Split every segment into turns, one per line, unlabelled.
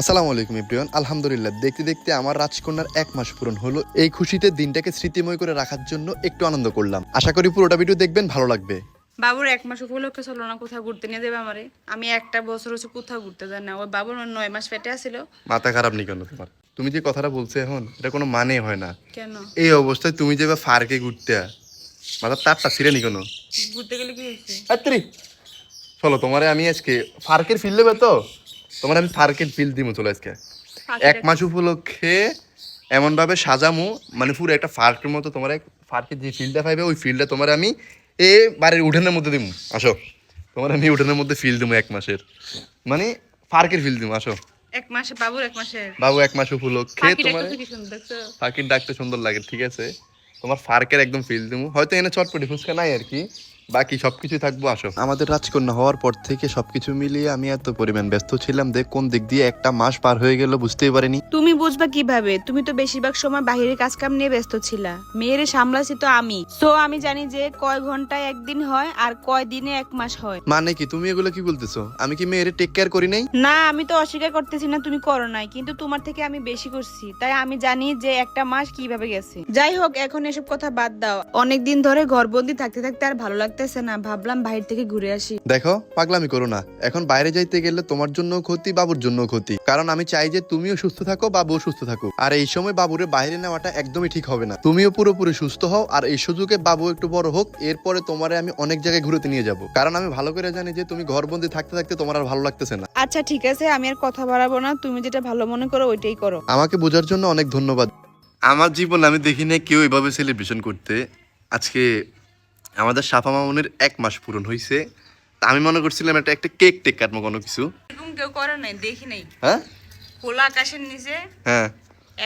আসসালামু আলাইকুম ইব্রিয়ান আলহামদুলিল্লাহ দেখতে দেখতে আমার রাজকন্যার এক মাস পূরণ হলো। এই খুশিতে দিনটাকে স্মৃতিময় করে রাখার জন্য একটু আনন্দ করলাম। আশা করি পুরোটা ভিডিও দেখবেন ভালো লাগবে।
বাবুর এক মাস উপলক্ষে চলো না কোথাও ঘুরতে নিয়ে দেবে আমারে। আমি একটা বছর হচ্ছে কোথাও ঘুরতে যাই না। ওই বাবুর নয় মাস পেটে আসিল
মাথা খারাপ নি কেন তোমার? তুমি যে কথাটা বলছো এখন এটা কোনো মানে হয় না।
কেন?
এই অবস্থায় তুমি যে ফার্কে ঘুরতে মাথা তারটা ছিঁড়ে নি কোনো?
ঘুরতে গেলে কি হয়েছে?
চলো তোমারে আমি আজকে ফার্কের ফিল দেবে তো? তোমার আমি ফার্কের ফিল দিব চলো আজকে। এক মাস উপলক্ষে এমন ভাবে সাজামু মানে পুরো একটা ফার্কের মতো তোমার এক ফার্কের যে ফিল্ডটা পাইবে ওই ফিল্ডটা তোমার আমি এ বাড়ির উঠানের মধ্যে দিমু আসো। তোমার আমি উঠানের মধ্যে ফিল দিমু এক মাসের। মানে ফার্কের ফিল দিমু আসো।
এক মাসে বাবুর এক মাসে।
বাবু এক মাস উপলক্ষে তোমার ফার্কের ডাকতে সুন্দর লাগে ঠিক আছে? তোমার ফার্কের একদম ফিল দিমু। হয়তো এনে চটপটি ফুচকা নাই আর কি বাকি সবকিছু থাকব আসো। আমাদের রাজকন্যা হওয়ার পর থেকে সবকিছু মিলিয়ে আমি এত পরিমাণ ব্যস্ত ছিলাম দেখ কোন দিক দিয়ে একটা মাস পার হয়ে গেল বুঝতেই পারিনি।
তুমি বুঝবা কীভাবে? তুমি তো বেশিরভাগ সময় বাহিরে কাজ কাম নিয়ে ব্যস্ত ছিলা। মেয়েরে সামলাছি তো আমি। সো আমি জানি যে কয় ঘন্টায় একদিন হয় আর কয় দিনে এক মাস হয়।
মানে কি? তুমি এগুলো কি বলতেছো? আমি কি মেয়েরে টেক কেয়ার করি নাই?
না আমি তো অস্বীকার করতেছি না তুমি করো নাই। কিন্তু তোমার থেকে আমি বেশি করছি। তাই আমি জানি যে একটা মাস কীভাবে গেছে। যাই হোক এখন এসব কথা বাদ দাও। অনেকদিন ধরে ঘরবন্দি থাকতে থাকতে আর ভালো লাগতেছে না ভাবলাম বাইরে থেকে ঘুরে আসি।
দেখো পাগলামি করো না। এখন বাইরে যাইতে গেলে তোমার জন্য ক্ষতি বাবুর জন্য ক্ষতি। কারণ আমি চাই যে তুমিও সুস্থ থাকো বাবুও সুস্থ থাকুক। আর এই সময় বাবুরে বাইরে নেওয়াটা একদমই ঠিক হবে না। তুমিও পুরোপুরি সুস্থ হও আর এই সুযোগে বাবু একটু বড় হোক এরপরে তোমারে আমি অনেক জায়গায় ঘুরতে নিয়ে যাব। কারণ আমি ভালো করে জানি যে তুমি ঘরবন্দি থাকতে থাকতে তোমার আর ভালো লাগতেছে না।
আচ্ছা ঠিক আছে আমি আর কথা বাড়াবো না। তুমি যেটা ভালো মনে করো ওইটাই করো।
আমাকে বোঝার জন্য অনেক ধন্যবাদ। আমার জীবন আমি দেখি না কেউ এভাবে সেলিব্রেশন করতে। আজকে আমাদের সাফা মামুনের এক মাস পূরণ হয়েছে আমি মনে করছিলাম একটা একটা কেক টেক কাটবো কোনো কিছু।
এরকম কেউ করে নাই দেখি নাই।
হ্যাঁ?
খোলা আকাশের নিচে
হ্যাঁ।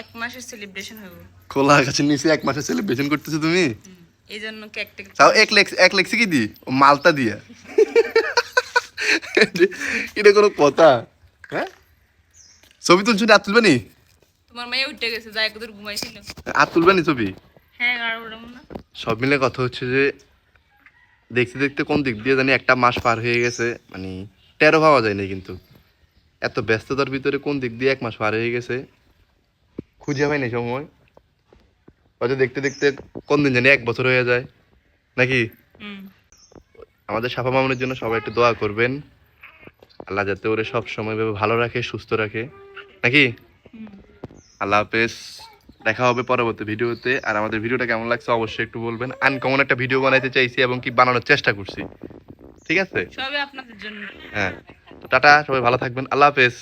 এক মাসের সেলিব্রেশন হবে
খোলা আকাশের নিচে এক মাসে সেলিব্রেশন করতেছো তুমি?
এই জন্য কেক টেক
তাও এক লেখ এক লেখছে কি দি? ও মালটা দিয়া। এটা কোনো কথা। হ্যাঁ? ছবি তুলছো না তুলবে নি
তোমার মেয়ে উঠে গেছে যাই কত ঘুমাইছিল।
আর তুলবে নি ছবি?
হ্যাঁ আর
সব মিলে কথা হচ্ছে যে দেখতে দেখতে কোন দিক দিয়ে জানি একটা মাস পার হয়ে গেছে মানে টেরো পাওয়া যায়নি কিন্তু। এত ব্যস্ততার ভিতরে কোন দিক দিয়ে এক মাস পার হয়ে গেছে খুঁজে পাইনি সময়। হয়তো দেখতে দেখতে কোন দিন জানি এক বছর হয়ে যায় নাকি? আমাদের সাফা মামুনের জন্য সবাই একটু দোয়া করবেন। আল্লাহ যাতে ওরে সব সময় ভাবে ভালো রাখে সুস্থ রাখে। নাকি। আল্লাহ হাফেজ। দেখা হবে পরবর্তী ভিডিওতে। আর আমাদের ভিডিওটা কেমন লাগছে অবশ্যই একটু বলবেন। আনকমন একটা ভিডিও বানাইতে চাইছি এবং কি বানানোর চেষ্টা করছি। ঠিক আছে?
সবই আপনাদের জন্য।
হ্যাঁ। টাটা সবাই ভালো থাকবেন। আল্লাহ হাফেজ।